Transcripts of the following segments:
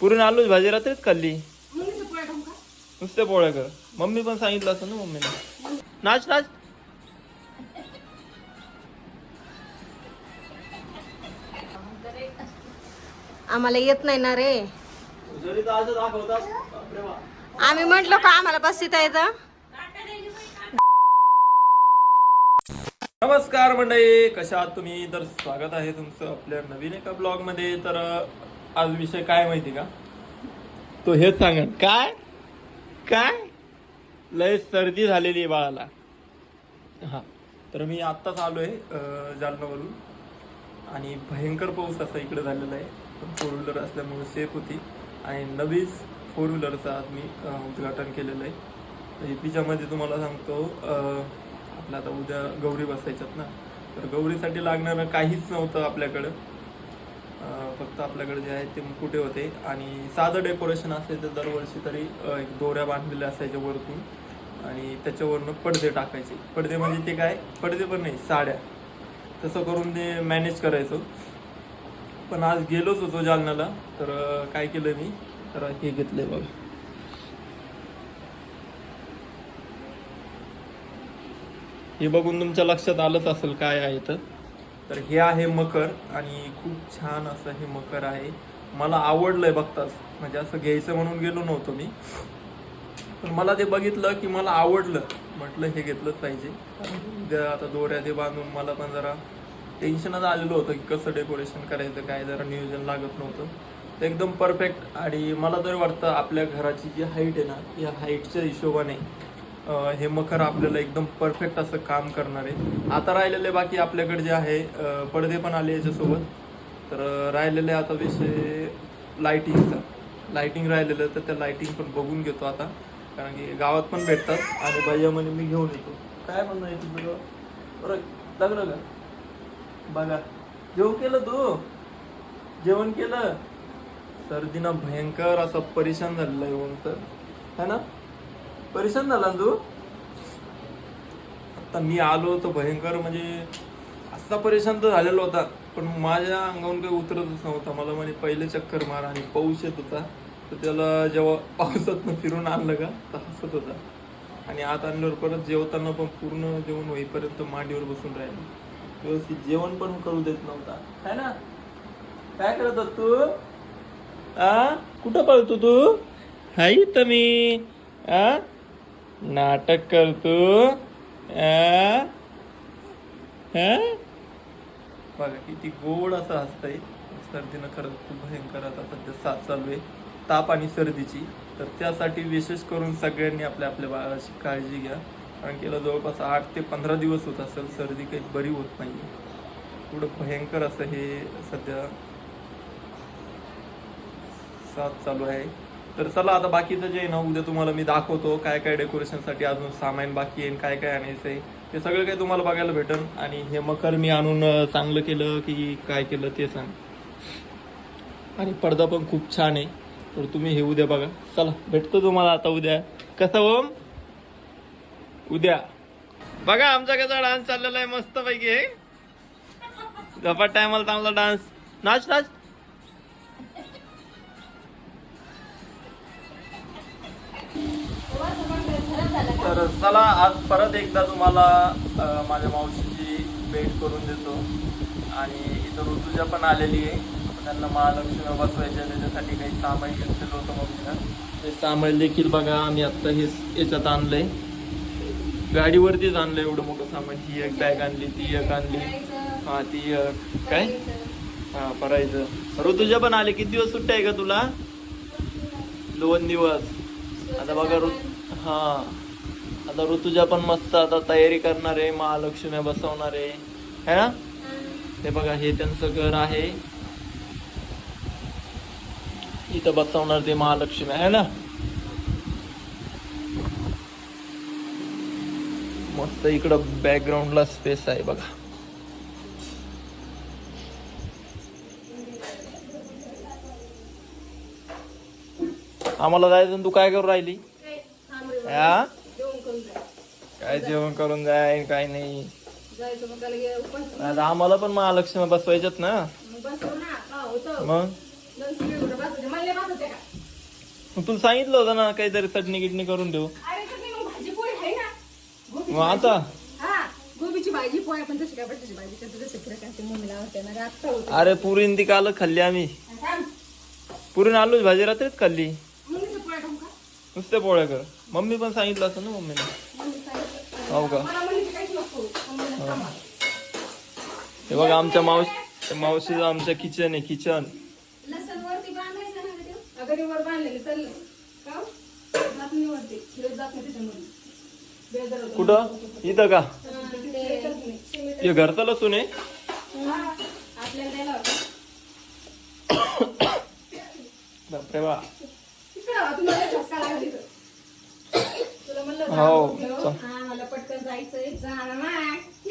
पुरून आलूच भाजी रात्रीच खाल्ली. नुसतं पोळ्या पोळ्या कर. मम्मी पण सांगितलं असं ना मम्मीने नाच नाच. आम्हाला येत नाही ना रे. आम्ही म्हंटलो का आम्हाला बसता येतं नमस्कार मंडळी कशा आहात तुम्ही? तर स्वागत आहे तुमचं आपल्या नवीन एका ब्लॉगमध्ये. तर आज विषय काय माहिती का? तो हेच सांगा. काय? काय? लय सर्दी झालेली आहे बाळाला. हा. तर मी आत्ताच आलोय अं, जालन्यावरून आणि भयंकर पाऊस असा इकडे झालेला आहे. फोर व्हीलर असल्यामुळे सेफ होती. आणि नवीन फोर व्हीलरचं आज मी उद्घाटन केलेलं आहे. तर तिच्यामध्ये तुम्हाला सांगतो आपलं आता उद्या गौरी बसायच्यात ना. तर गौरीसाठी लागणारं काहीच नव्हतं आपल्याकडं. फक्त आपल्याकडे जे आहे ते मुकुटे होते. आणि साधं डेकोरेशन असायचं दरवर्षी तरी एक दोऱ्या बांधलेल्या असायच्या वरतून आणि त्याच्यावरनं पडदे टाकायचे. पडदे म्हणजे ते काय? पडदे पण नाही साड्या. तसं करून ते मॅनेज करायचो. पण आज गेलोच होतो जालन्याला. तर काय केलं मी? तर हे घेतलंय बघा. हे बघून तुमच्या लक्षात आलंच असेल काय आहे तर. तर हे आहे मकर आणि खूप छान असं हे मकर आहे. मला आवडलंय बघताच. म्हणजे असं घ्यायचं म्हणून गेलो नव्हतो मी. पण मला ते बघितलं की मला आवडलं. म्हटलं हे घेतलंच पाहिजे. कारण आता दोऱ्या ते बांधून मला पण जरा टेन्शनच आलेलं होतं की कसं डेकोरेशन करायचं काय जरा नियोजन लागत नव्हतं. ते एकदम परफेक्ट आणि मला तरी वाटतं आपल्या घराची जी हाईट आहे ना या हाईटच्या हिशोबाने हे मखर आपल्याला एकदम परफेक्ट असं काम करणार आहे. आता राहिलेले बाकी आपल्याकडे जे आहे पडदे पण आले याच्यासोबत. तर राहिलेले आता विषय लाईटिंगचा लाईटिंग राहिलेलं तर त्या लाईटिंग पण बघून घेतो आता. कारण की गावात पण भेटतात आणि भैया म्हणे मी घेऊन येतो. काय म्हणणं आहे तुझं बरं लागलं का? बघा. जेवण केलं तू? जेवण केलं? सर्दीनं भयंकर असं परेशान झालेलं आहे तर. है ना? परेशान झाला ना तू आता मी आलो तर भयंकर म्हणजे असा परेशान तर झालेला होता पण माझ्या अंगावरून काही उतरतच नव्हता. मला म्हणे पहिले चक्कर मार आणि पाऊस येत होता. तर त्याला जेव्हा पावसातनं फिरून आणलं का तर हसत होता. आणि आत आणल्यावर परत जेवताना पण पूर्ण जेवण होईपर्यंत मांडीवर बसून राहिलं. व्यवस्थित जेवण पण करू देत नव्हता. है ना? काय करत होत तू? आ? कुठं पळतो तू? हाय तर मी आ? नाटक करतो बघा किती गोड असं हसतंय. सर्दीनं खरंच खूप भयंकर आता सध्या साथ चालू आहे. ताप आणि सर्दीची. तर त्यासाठी विशेष करून सगळ्यांनी आपल्या आपल्या बाळाची काळजी घ्या. कारण की जवळपास आठ ते पंधरा दिवस होत असेल सर्दी काही बरी होत नाही पुढं भयंकर असं हे सध्या साथ चालू आहे. तर चला आता बाकीचं जे आहे ना उद्या तुम्हाला मी दाखवतो काय काय डेकोरेशनसाठी अजून सामान बाकी आहे काय काय आणायचं आहे. ते सगळं काही तुम्हाला बघायला भेटन. आणि हे मकर मी आणून चांगलं केलं की काय केलं ते सांग. आणि पडदा पण खूप छान आहे. तर तुम्ही हे उद्या बघा. चला भेटतो तुम्हाला आता उद्या. कसं ओम हो? उद्या. बघा आमचा कसा डान्स चाललेला आहे. मस्त पैकी झपाट टायमाला चांगला डान्स. नाच नाच. तर चला आज परत एकदा तुम्हाला माझ्या मावशीची भेट करून देतो. आणि इथं ऋतुजा पण आलेली आहे. त्यांना महालक्ष्मी बसवायच्या त्याच्यासाठी काही सामान घेतलेलं होतं मम्मीनं ते सामाईल देखील बघा आम्ही आत्ता हे याच्यात आणलंय. गाडीवरतीच आणलं एवढं मोठं सामान. ही एक बॅग आणली ती एक आणली. हा ती एक. काय? हा परायचं ऋतुजा पण आले. किती दिवस सुट्ट्या आहे का तुला? दोन दिवस. आता बघा ऋत हा. आता ऋतुजा पण मस्त आता तयारी करणार आहे महालक्ष्मी बसवणार आहे. है ना? ते बघा हे त्यांचं घर आहे. इथं बसवणार ते महालक्ष्मी आहे ना? मस्त इकडं बॅकग्राऊंडला स्पेस आहे बघा. आम्हाला जायचं तू काय करू राहिली? हा? काय जेवण करून जाईन काय नाही. जायचं मग त्याला गे- उपास आता आम्हाला पण महालक्ष्मी बसवायच्यात ना. मग बसव ना. होतं. दोन मला का? तुला सांगितलं होतं ना काहीतरी चटणी गिटणी करून अरे तर मग भाजी पोळी आहे ना. गोबीची मग आता? हा गोबीची भाजी पोळी पण तशी काय बटाट्याची भाजी. करते जसं फिरत असते मम्मीला आवडते ना रात्र होते अरे पुरीन ती काल खाल्ली आम्ही. पुरीन आलूच भाजी रात्रीच खाल्ली. मम्मीचं पोळ्या खाऊ का? नुसते पोळ्या कर. मम्मी पण सांगितलं असं ना मम्मीने हो का. हे बघा आमच्या मावशी मावशीचं आमच्या किचन आहे किचन हो? कुठं? इथं का? हा. हे घरचं लसूण आहे? हा,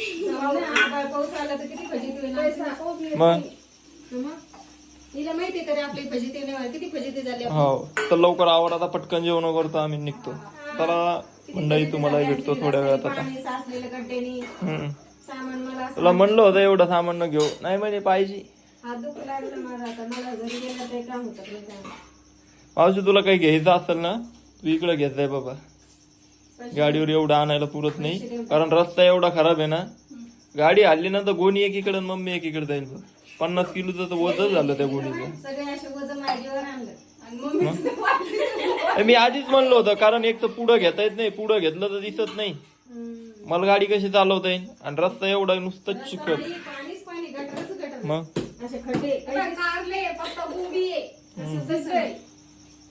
पाऊस आला तर किती फजिती होईल आमची. मग मग? तिला माहिती तरी आपली फजिती नाही व्हायला. किती फजिती झाली आपली. हो तर लवकर आवर आता पटकन जेवण करतो आम्ही निघतो चला मंडळी तुम्हालाही भेटतो थोड्या वेळात आता तुला म्हणलं होतं एवढं सामान न घेऊ नाही म्हणजे पाहिजे. मावशी तुला काही घ्यायचं असेल ना तू इकडे घेत जाय बाबा गाडीवर एवढं आणायला पुरत नाही. कारण रस्ता एवढा खराब आहे ना. गाडी हल्ली ना तर गोणी एकीकडे आणि मम्मी एकीकडे जाईल बघ. पन्नास किलोचं तर वजन झालं त्या गोणीचं. मी आधीच म्हणलो होतं कारण एक तर पुढं घेता येत नाही पुढं घेतलं तर दिसत नाही. मला गाडी कशी चालवता येईल? आणि रस्ता एवढा नुसतं चिकट. पाणी- पाणीच पाणी गटरच गटर मग?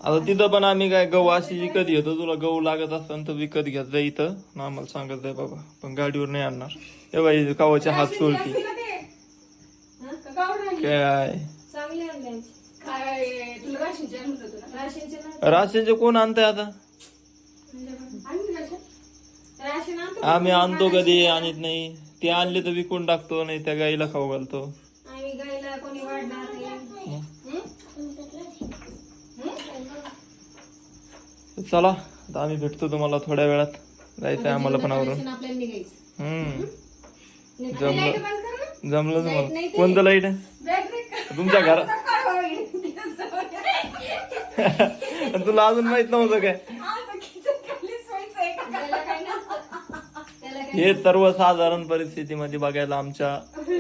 आता तिथं पण आम्ही काय गहू अशी विकत घेतो तुला गहू लागत असेल तर विकत घेत जा इथं. ना आम्हाला सांगत जाय बाबा पण गाडीवर नाही आणणार. हे बाई कावाचे हात सोडती? काय? राशनचे कोण आणताय आता? आम्ही आणतो कधी आणत नाही. ते आणले तर विकून टाकतो नाही त्या गाईला खाऊ घालतो आम्ही गायला कोणी वाढणार नाही मग. हं? चला आता आम्ही भेटतो तुम्हाला थोड्या वेळात. जायचंय आम्हाला पण आवरून. राशन आपल्याला निघायचं. हम्म. जमलं. जमलं नाही तुम्हाला. कोणतं लाइट आहे. तुमच्या घरात तुला अजून माहीत नव्हतं काय? आहे हे सर्वसाधारण परिस्थितीमध्ये बघायला आमच्या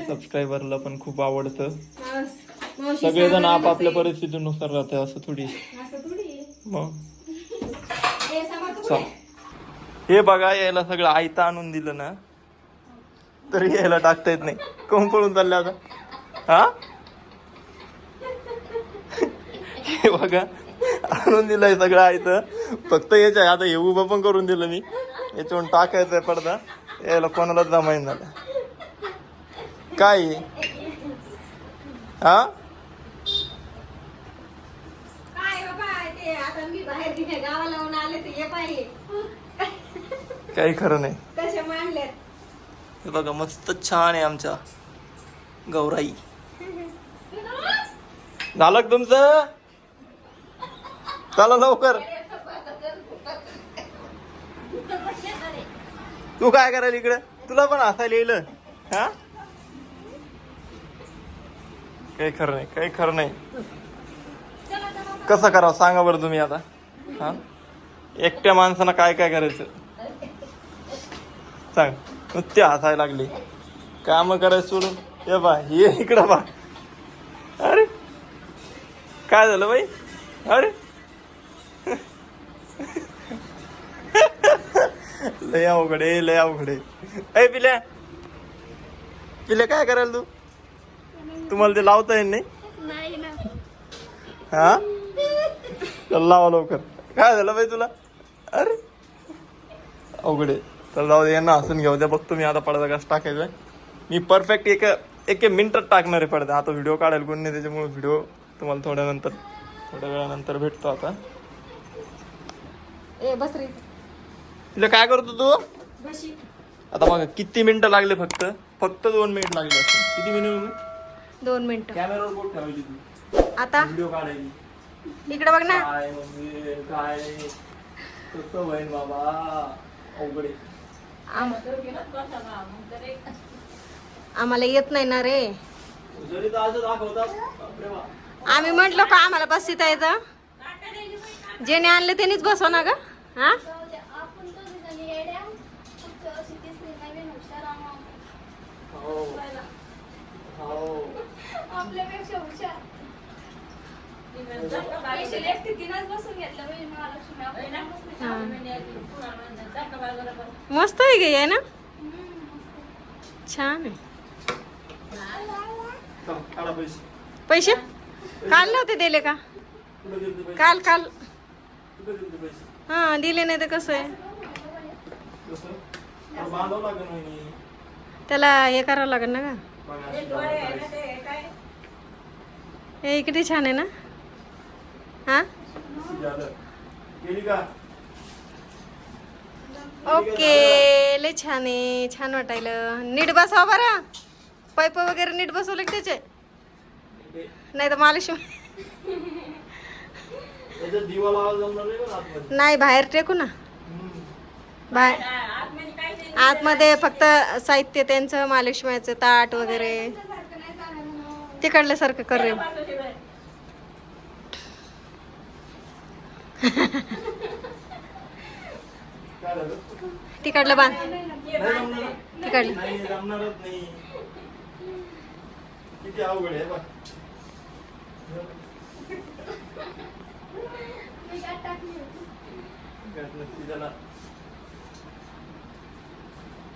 सबस्क्रायबरला पण खूप आवडतं. सगळेजण आपापल्या. परिस्थितीनुसार राहते असं थोडी. असं थोडी आहे. मग? हे चल हे बघा यायला सगळं आयता आणून दिलं ना. तरी यायला टाकता येत नाही. कोण पळून चालले आता? हा? हे बघा आणून दिलंय सगळं आयतं. फक्त याच्या आता हे उभं पण करून दिलं मी. याच्यावरून आहे पडदा. यायला कोणालाच जमाईन झालं काय हा? हा काय बाबा ते आता गावाला आले हे पाहिजे काही खरं नाही. कसे मांडले हे बघा मस्त छान आहे आमच्या गौराई. झालं का तुमचं? चला लवकर. तू काय करायला इकडे? तुला पण हसायला येईल. हा? काही खरं नाही काही खरं नाही. कसं करावं? सांगा बरं तुम्ही आता. हा? एकट्या माणसानं काय काय करायचं? सांग. नुसते हसायला लागले. काम करायचं सोडून. ये बा ये इकडं बा. अरे काय झालं बाई? अरे. लय अवघड लय अवघड ऐ पिल्या. पिल्या काय करायला तू? तुम्हाला ते लावता येईल नाही? हा? लावा लवकर. काय झालं बाई तुला? अरे. अवघड आहे. तर जाऊ दे यांना हसून घेऊ द्या बघतो मी आता पडदा कसं टाकायचा मी परफेक्ट एक एक मिनिटात टाकणार आहे पडदा. आता व्हिडिओ काढायला कोण नाही त्याच्यामुळे व्हिडिओ तुम्हाला थोड्या नंतर थोड्या वेळानंतर भेटतो आता. ए बस रे. तिला काय करतो तू? आता बघा किती मिनिटं लागले फक्त? फक्त दोन मिनिट लागले. किती मिनिट दोन मिनिटं कॅमेरावर बोट ठेवायची तू. आता? व्हिडिओ काढायची. इकडे बघ ना. काय म्हणजे काय? कसं होईल बाबा. अवघड आहे. आम- आम्हाला येत नाही ना रे. जरी तर असं दाखवतात. बापरे बाप. आम्ही म्हंटलो का आम्हाला बसता येतं? जेने आणले त्यांनीच बसवा ना ग. हा. हो. हो. आपल्यापेक्षा हुशार Special एकटी तिनंच बसून घेतलं बाई महालक्ष्मी आपण मस्त आहे गे आहे ना. छान आहे. पैसे. पैसे? काल नव्हते दिले का? काल काल. हा दिले नाही तर कसं आहे. त्याला हे करावं लागेल ना का. हे किती छान आहे ना? हां? ओके लय छान आहे छान वाटायलं. नीट बसावं बरं. पाईप वगैरे नीट बसवले की त्याचे? नाही तर मालिश नाही बाहेर टेकू ना. बाहेर आतमध्ये फक्त साहित्य त्यांचं महालक्ष्मीचं ताट वगैरे. तिकडल्यासारखं कर रे काय झालं तिकडलं बांध नाही जमणार तिकडलं नाही जमणारच नाही किती अवघड आहे बघ घात त्याला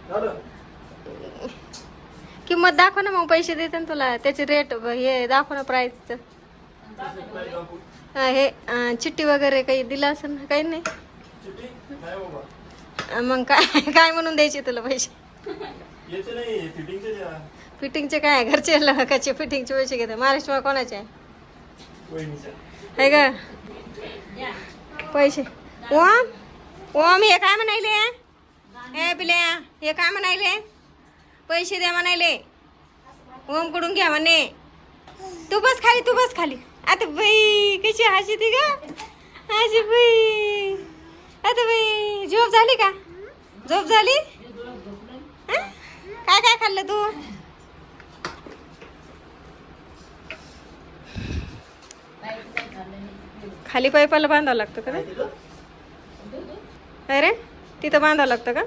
झालं किंमत दाखव ना मग पैसे देते ना तुला. त्याचे रेट हे दाखव ना टाकू? हे चिठ्ठी वगैरे काही दिलं असेल ना काही नाही? मग काय काय म्हणून द्यायचे तुला पैसे? फिटिंगचे काय घरचे लोकांचे फिटिंगचे पैसे घेते महाराष्ट्र कोणाचे? आहे का पैसे. ओम ओम हे काय म्हणायले? हे पिल्या हे काय म्हणायले? पैसे द्या म्हणायले. ओमकडून घ्या म्हणे? तू बस खाली तू बस खाली. आता बाई कशी हशी ती का हशी बाई. आता बाई झोप झाली का? झोप झाली? काय काय खाल्लं तू? खाली पायपाला बांधावं लागतं का अरे तिथं बांधावं लागतं का?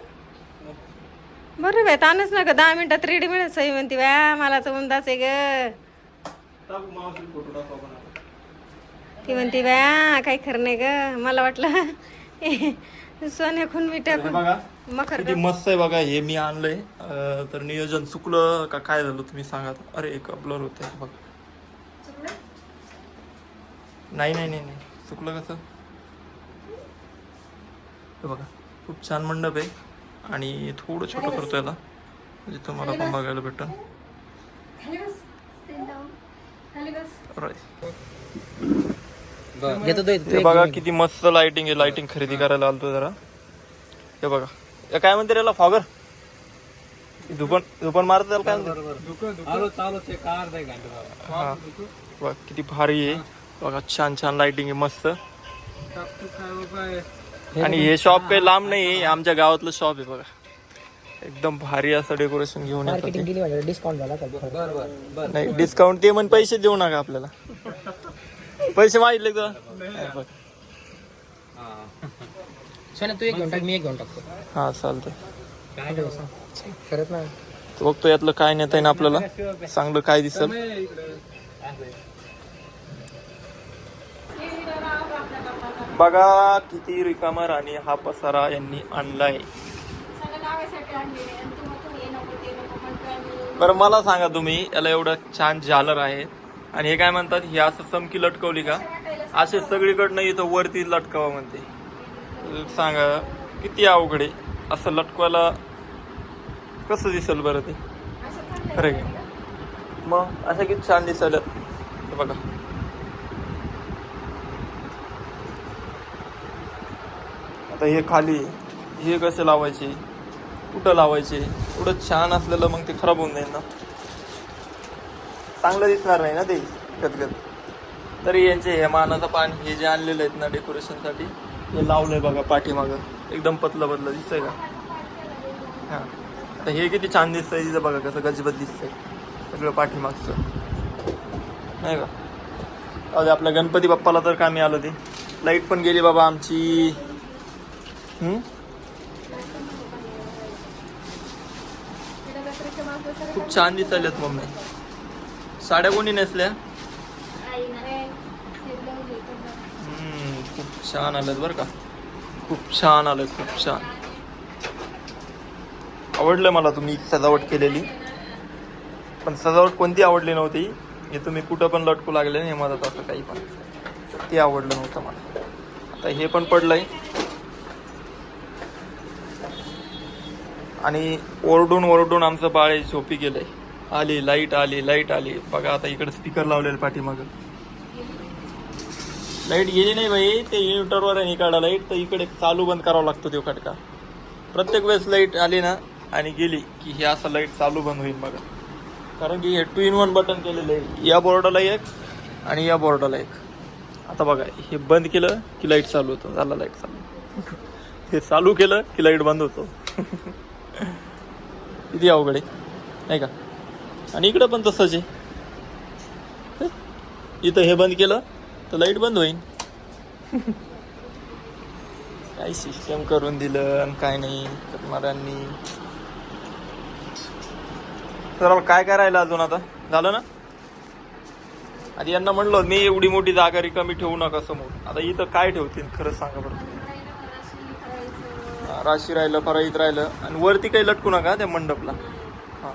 बरं बाय तानच का दहा मिनिटात रेडी मिळत सही म्हणते व्या मला तर उमदाच आहे ग टाकू मावशी फोटो टाकू आपण आता. ती म्हणते व्या काही खरं नाही ग मला वाटलं सोन्याखून मी हे टाकून बघा मखर किती मस्त आहे बघा हे मी आणलंय अं, तर नियोजन चुकलं का काय झालं तुम्ही सांगा अरे एक ब्लर होत आहे बघ नाही नाही नाही नाही चुकलं कसं हे बघा खूप छान मंडप आहे आणि थोडं छोटं करतो याला म्हणजे तुम्हाला पण बघायला भेटल खाली बस खाली बस घेतो तो हे बघा किती मस्त लाइटिंग आहे लाइटिंग खरेदी करायला आलतो जरा. हे बघा. हे काय म्हणते त्याला फॉगर? दुपण दुपण मारत त्याला काय म्हणते हा. बघा किती भारी आहे. बघा छान छान लाइटिंग आहे मस्त. आणि हे शॉप काही लांब नाही आहे आमच्या गावातलं शॉप आहे बघा. एकदम भारी असं डेकोरेशन घेऊन येतात डिस्काउंट झाला. नाही डिस्काउंट ते म्हण पैसे देऊ नका आपल्याला. पैसे मागितले का. सोन्या तू एक घेऊन टाक मी एक घेऊन टाकतो. हा चालतंय. ना तर बघतो यातलं काय नेता येईल आपल्याला. चांगलं काय दिसल. बघा किती रिकामा राणी हा पसारा यांनी आणलाय. सगळं लावायसाठी आणलेले आणि तुम्ही तुम्ही हे नको ते नको म्हणतो आम्ही बरं मला सांगा तुम्ही याला एवढं छान झालर आहे. आणि हे काय म्हणतात ही असं चमकी लटकवली का? असे सगळीकडनं इथं वरती लटकावं म्हणते. सांगा किती अवघड आहे. असं लटकवायला कसं दिसेल बरं ते? खरं का? मग असं किती छान दिसेल. बघा. आता हे खाली हे कसे लावायचे? कुठं लावायचे? एवढं छान असलेलं मग ते खराब होऊन जाईल ना. चांगलं दिसणार नाही ना ते गदगद तरी यांचे हे मानाचं पान हे जे आणलेलं आहेत ना डेकोरेशनसाठी हे लावलंय बघा पाठीमागं. एकदम पतलं पतलं दिसतंय का? हां. आता हे किती छान दिसतंय तिथं बघा कसं गजबत दिसतंय. सगळं पाठीमागचं. नाही का? अरे दे, आपल्या गणपती बाप्पाला तर कामी आलं ते. लाइट पण गेली बाबा आमची. खूप छान दिसायल्यात मम्मी. साड्या कोणी नेसल्या? खूप छान आल्यात बरं का. खूप छान आलं खूप छान. आवडलं मला तुम्ही सजावट केलेली. पण सजावट कोणती आवडली नव्हती हे तुम्ही कुठं पण लटकू लागले नाही मदत असं काही पण. ते आवडलं नव्हतं मला. आता हे पण पडलंय. आणि ओरडून ओरडून आमचं बाळ झोपी गेलंय. आली लाइट आली लाइट आली. बघा आता इकडे स्पीकर लावलेलं पाठीमाग. लाइट गेली नाही बाई ते इन्व्हर्टरवर आहे इकडं लाइट तर इकडे चालू बंद करावा लागतो तो खटका. प्रत्येक वेळेस लाइट आली ना आणि गेली की हे असं लाइट चालू बंद होईल बघा. कारण की हे टू इन वन बटन केलेलं आहे. या बोर्डाला एक आणि या बोर्डाला एक. आता बघा हे बंद केलं की लाइट चालू होतं. झालं लाइट चालू. हे चालू केलं की लाइट बंद होतो. किती अवघड आहे. नाही का? आणि इकडं पण तसंच आहे. इथं हे बंद केलं तर लाइट बंद होईल काय सिस्टम करून दिलं आणि काय नाही करणाऱ्यांनी. तर काय करायला अजून आता? झालं ना? आधी यांना म्हणलं मी एवढी मोठी जागा रिकामी ठेवू नका समोर. आता इथं काय ठेवतील? खरंच सांगा बरं. राशी राहिलं फराईत राहिलं. आणि वरती काही लटकू नका त्या मंडपला हा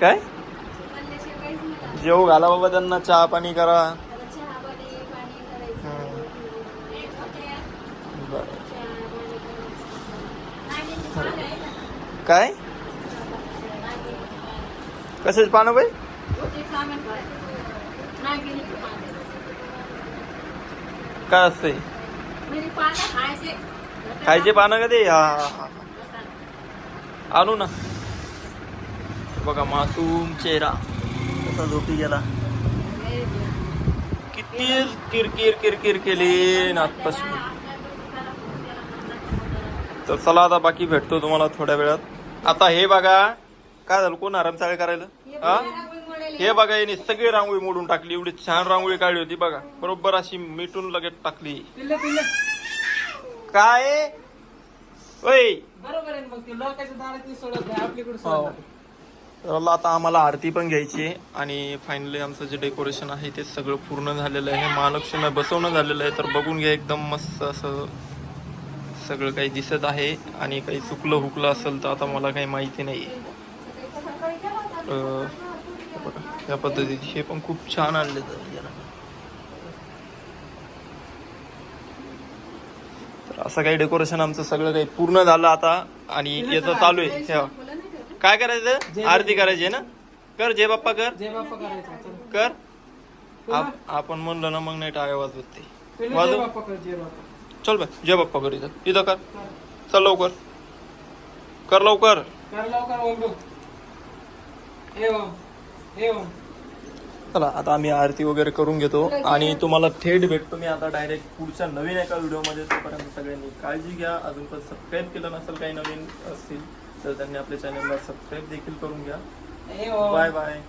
काय? जेव घाला बाबा त्यांना चहा पाणी करा. काय? कशाच पानं बाई? काय असतंय? खायचे पानं का ते? आणू ना. बघा मासूम चेहरा. कसा झोपी गेला. किती किरकिर किरकिर केली नातपासून तर चला आता बाकी भेटतो तुम्हाला थोड्या वेळात. आता हे बघा काय झालं कोण आरामचाळे करायला? हा? हे बघा याने सगळी रांगोळी मोडून टाकली एवढी छान रांगोळी काढली होती बघा. बरोबर अशी मिटून लगेच टाकली. काय? ओय. बरोबर आहे मग ते लोकांच्या दारात सोडत नाही आपल्याकडे हो. तर आता आम्हाला आरती पण घ्यायची आहे. आणि फायनली आमचं जे डेकोरेशन आहे ते सगळं पूर्ण झालेलं आहे. महालक्ष्मी बसवणं झालेलं आहे. तर बघून घ्या एकदम मस्त असं सगळं काही दिसत आहे. आणि काही चुकलं हुकलं असेल तर आता मला काही माहिती नाही. आहे या पद्धतीत हे पण खूप छान आणले तर असं काही डेकोरेशन आमचं सगळं काही पूर्ण झालं आता. आणि याचं चालू आहे. काय करायचं? आरती करायची आहे ना? कर जय बाप्पा कर. जय बाप्पा करायचं. कर. आप- आपण म्हणलं ना मग नाही टाळ्या वाजवत ते. जय वाजव. बाप्पा कर जय बाप्पा. चल बाय जय बाप्पा कर इथं. इथं कर. चल लवकर. कर लवकर. कर लवकर ओंडू. ए ओम ए ओम. चला आता आम्ही आरती वगैरे करून घेतो. आणि तुम्हाला थेट भेटतो मी आता डायरेक्ट पुढच्या नवीन एका व्हिडिओमध्ये तोपर्यंत सगळ्यांनी काळजी घ्या. अजून पण सबस्क्राईब केलं नसेल काही नवीन असतील तर त्यांनी आपल्या चॅनलला सबस्क्राईब देखील करून घ्या. Bye bye